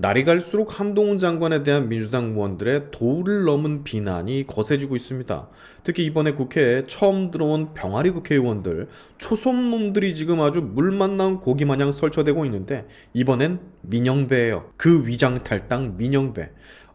날이 갈수록 한동훈 장관에 대한 민주당 의원들의 도를 넘은 비난이 거세지고 있습니다. 특히 이번에 국회에 처음 들어온 병아리 국회의원들, 초선놈들이 지금 아주 물 만 난 고기 마냥 설쳐대고 있는데 이번엔 민영배예요. 그 위장 탈당 민영배.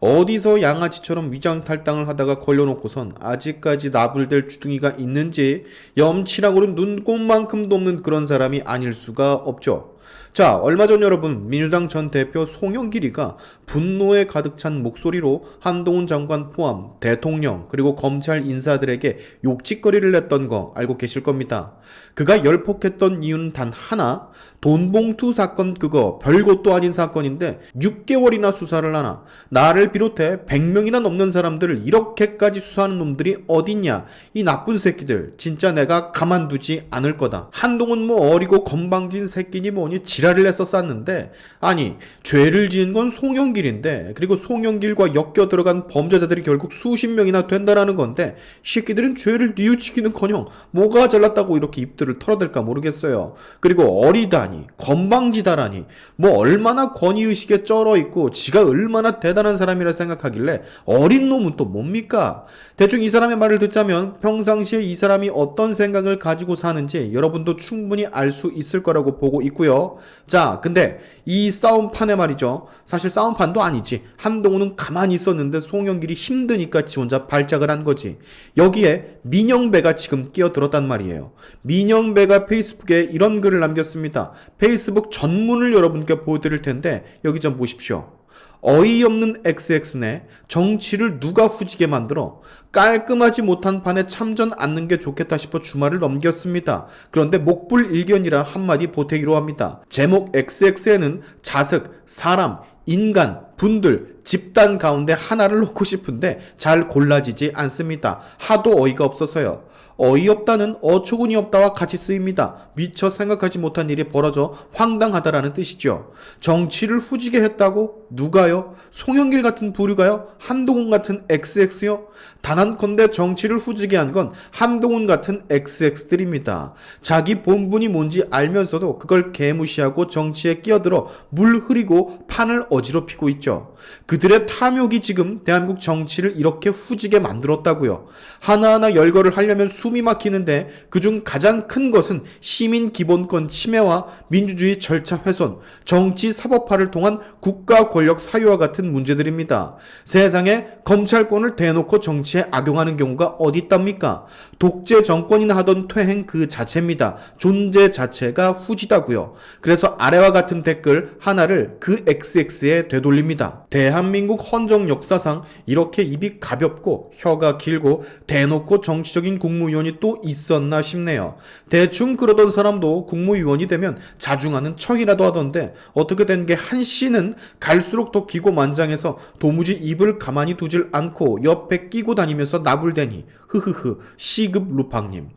어디서 양아치처럼 위장 탈당을 하다가 걸려놓고선 아직까지 나불될 주둥이가 있는지 염치라고는 눈꼽만큼도 없는 그런 사람이 아닐 수가 없죠. 자, 얼마 전 여러분 민주당 전 대표 송영길이가 분노에 가득 찬 목소리로 한동훈 장관 포함 대통령 그리고 검찰 인사들에게 욕짓거리를 냈던 거 알고 계실 겁니다. 그가 열폭했던 이유는 단 하나, 돈봉투 사건 그거 별것도 아닌 사건인데 6개월이나 수사를 하나 나를 비롯해 100명이나 넘는 사람들을 이렇게까지 수사하는 놈들이 어딨냐? 이 나쁜 새끼들. 진짜 내가 가만두지 않을 거다. 한동훈 뭐 어리고 건방진 새끼니 뭐니 지랄을 해서 쌌는데 아니 죄를 지은 건 송영길인데 그리고 송영길과 엮여 들어간 범죄자들이 결국 수십 명이나 된다라는 건데 이 새끼들은 죄를 뉘우치기는커녕 뭐가 잘났다고 이렇게 입들을 털어댈까 모르겠어요. 그리고 어리다니 건방지다라니 뭐 얼마나 권위의식에 쩔어 있고 지가 얼마나 대단한 사람이 라 생각하길래 어린 놈은 또 뭡니까? 대충 이 사람의 말을 듣자면 평상시에 이 사람이 어떤 생각을 가지고 사는지 여러분도 충분히 알 수 있을 거라고 보고 있고요. 자 근데 이 싸움판에 말이죠. 사실 싸움판도 아니지. 한동훈은 가만히 있었는데 송영길이 힘드니까 지 혼자 발작을 한 거지. 여기에 민영배가 지금 끼어들었단 말이에요. 민영배가 페이스북에 이런 글을 남겼습니다. 페이스북 전문을 여러분께 보여드릴 텐데 여기 좀 보십시오. 어이없는 XX네 정치를 누가 후지게 만들어 깔끔하지 못한 판에 참전 않는 게 좋겠다 싶어 주말을 넘겼습니다. 그런데 목불 일견이라 한마디 보태기로 합니다. 제목 XX에는 자석, 사람, 인간, 분들, 집단 가운데 하나를 놓고 싶은데 잘 골라지지 않습니다. 하도 어이가 없어서요. 어이없다는 어처구니 없다와 같이 쓰입니다. 미처 생각하지 못한 일이 벌어져 황당하다라는 뜻이죠. 정치를 후지게 했다고? 누가요? 송영길 같은 부류가요? 한동훈 같은 XX요? 단한컨대 정치를 후지게 한 건 한동훈 같은 XX들입니다. 자기 본분이 뭔지 알면서도 그걸 개무시하고 정치에 끼어들어 물 흐리고 판을 어지럽히고 있죠. 그들의 탐욕이 지금 대한민국 정치를 이렇게 후지게 만들었다고요. 하나하나 열거를 하려면 숨이 막히는데 그중 가장 큰 것은 시민 기본권 침해와 민주주의 절차 훼손, 정치 사법화를 통한 국가 권력 사유와 같은 문제들입니다. 세상에 검찰권을 대놓고 정치에 악용하는 경우가 어디 있답니까? 독재 정권이나 하던 퇴행 그 자체입니다. 존재 자체가 후지다고요. 그래서 아래와 같은 댓글 하나를 그 XX에 되돌립 니다. 대한민국 헌정 역사상 이렇게 입이 가볍고 혀가 길고 대놓고 정치적인 국무위원이 또 있었나 싶네요. 대충 그러던 사람도 국무위원이 되면 자중하는 척이라도 하던데 어떻게 된 게 한 씨는 갈수록 더 기고만장해서 도무지 입을 가만히 두질 않고 옆에 끼고 다니면서 나불대니 흐흐흐 시급 루팡님.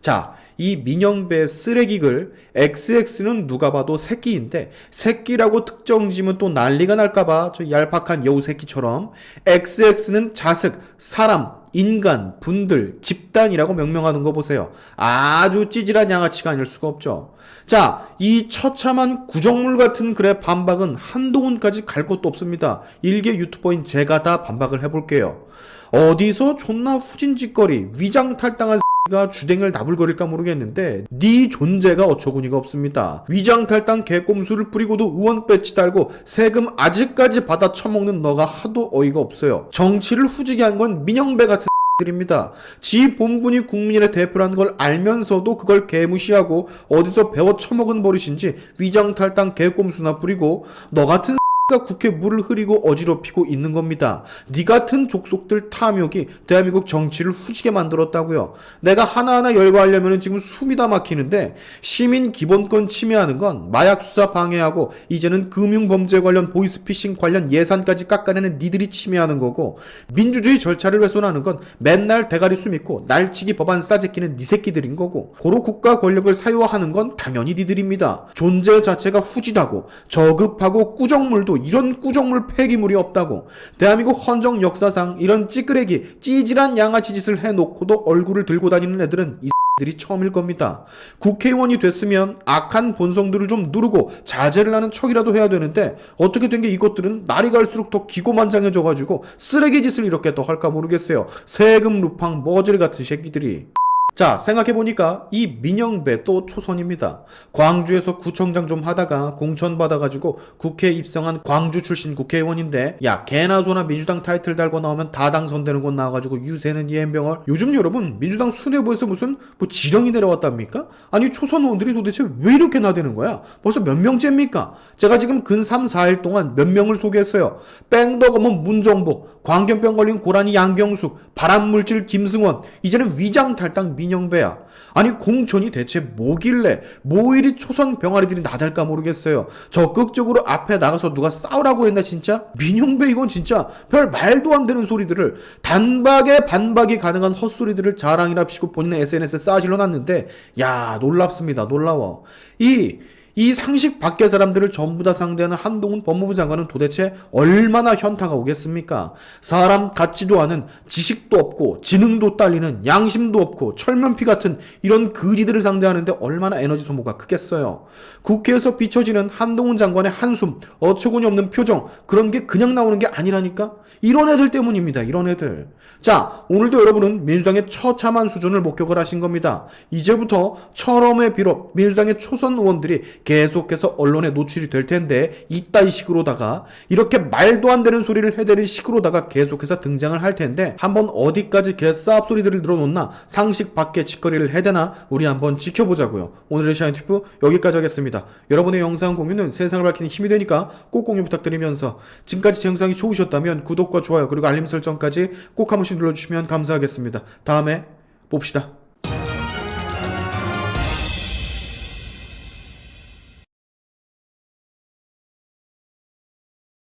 자, 이 민영배 쓰레기글 XX는 누가 봐도 새끼인데 새끼라고 특정 지면 또 난리가 날까봐 저 얄팍한 여우 새끼처럼 XX는 자석, 사람, 인간, 분들, 집단이라고 명명하는 거 보세요. 아주 찌질한 양아치가 아닐 수가 없죠. 자, 이 처참한 구정물 같은 글의 반박은 한동훈까지 갈 것도 없습니다. 일개 유튜버인 제가 다 반박을 해볼게요. 어디서 존나 후진짓거리, 위장 탈당한 가 주댕을 나불거릴까 모르겠는데 네 존재가 어처구니가 없습니다. 위장 탈당 개꼼수를 뿌리고도 의원 배지 달고 세금 아직까지 받아 처먹는 너가 하도 어이가 없어요. 정치를 후지게 한 건 민영배 같은 들입니다. 지 본분이 국민의 대표라는 걸 알면서도 그걸 개무시하고 어디서 배워 처먹은 버릇인지 위장 탈당 개꼼수나 뿌리고 너 같은 가 국회 물을 흐리고 어지럽히고 있는 겁니다. 네 같은 족속들 탐욕이 대한민국 정치를 후지게 만들었다고요. 내가 하나하나 열거하려면 지금 숨이 다 막히는데 시민 기본권 침해하는 건 마약 수사 방해하고 이제는 금융 범죄 관련 보이스피싱 관련 예산까지 깎아내는 니들이 침해하는 거고 민주주의 절차를 훼손하는 건 맨날 대가리 숨 있고 날치기 법안 싸제끼는 니 새끼들인 거고 고로 국가 권력을 사유화하는 건 당연히 니들입니다. 존재 자체가 후지다고 저급하고 꾸정물도 이런 꾸정물 폐기물이 없다고 대한민국 헌정 역사상 이런 찌끄레기 찌질한 양아치 짓을 해놓고도 얼굴을 들고 다니는 애들은 이 들이 처음일 겁니다. 국회의원이 됐으면 악한 본성들을 좀 누르고 자제를 하는 척이라도 해야 되는데 어떻게 된 게 이것들은 날이 갈수록 더 기고만장해져가지고 쓰레기 짓을 이렇게 더 할까 모르겠어요. 세금 루팡 머저리 같은 새끼들이. 자, 생각해보니까 이 민영배 또 초선입니다. 광주에서 구청장 좀 하다가 공천 받아가지고 국회에 입성한 광주 출신 국회의원인데, 야, 개나 소나 민주당 타이틀 달고 나오면 다 당선되는 곳 나와가지고 유세는 이엠병을. 요즘 여러분, 민주당 수뇌부에서 무슨 뭐 지령이 내려왔답니까? 아니, 초선 의원들이 도대체 왜 이렇게 나대는 거야? 벌써 몇 명째입니까? 제가 지금 근 3, 4일 동안 몇 명을 소개했어요. 뺑덕어먼 문정보, 광견병 걸린 고라니 양경숙, 발암물질 김승원, 이제는 위장 탈당 민영배야. 아니 공천이 대체 뭐길래 뭐 이리 초선 병아리들이 나댈까 모르겠어요. 적극적으로 앞에 나가서 누가 싸우라고 했나 진짜? 민영배 이건 진짜 별 말도 안 되는 소리들을 단박에 반박이 가능한 헛소리들을 자랑이랍시고 본인의 SNS에 쌓아질러 놨는데 야 놀랍습니다. 놀라워. 이 이 상식 밖의 사람들을 전부 다 상대하는 한동훈 법무부 장관은 도대체 얼마나 현타가 오겠습니까? 사람 같지도 않은 지식도 없고 지능도 딸리는 양심도 없고 철면피 같은 이런 거지들을 상대하는데 얼마나 에너지 소모가 크겠어요. 국회에서 비춰지는 한동훈 장관의 한숨, 어처구니 없는 표정 그런 게 그냥 나오는 게 아니라니까? 이런 애들 때문입니다. 이런 애들. 자, 오늘도 여러분은 민주당의 처참한 수준을 목격을 하신 겁니다. 이제부터 철험의 비록 민주당의 초선 의원들이 계속해서 언론에 노출이 될 텐데 이따위 식으로다가 이렇게 말도 안 되는 소리를 해대는 식으로다가 계속해서 등장을 할 텐데 한번 어디까지 개싸합 소리들을 늘어놓나 상식 밖의 짓거리를 해대나 우리 한번 지켜보자고요. 오늘의 샤인튜브 여기까지 하겠습니다. 여러분의 영상 공유는 세상을 밝히는 힘이 되니까 꼭 공유 부탁드리면서 지금까지 제 영상이 좋으셨다면 구독과 좋아요 그리고 알림 설정까지 꼭 한 번씩 눌러주시면 감사하겠습니다. 다음에 봅시다.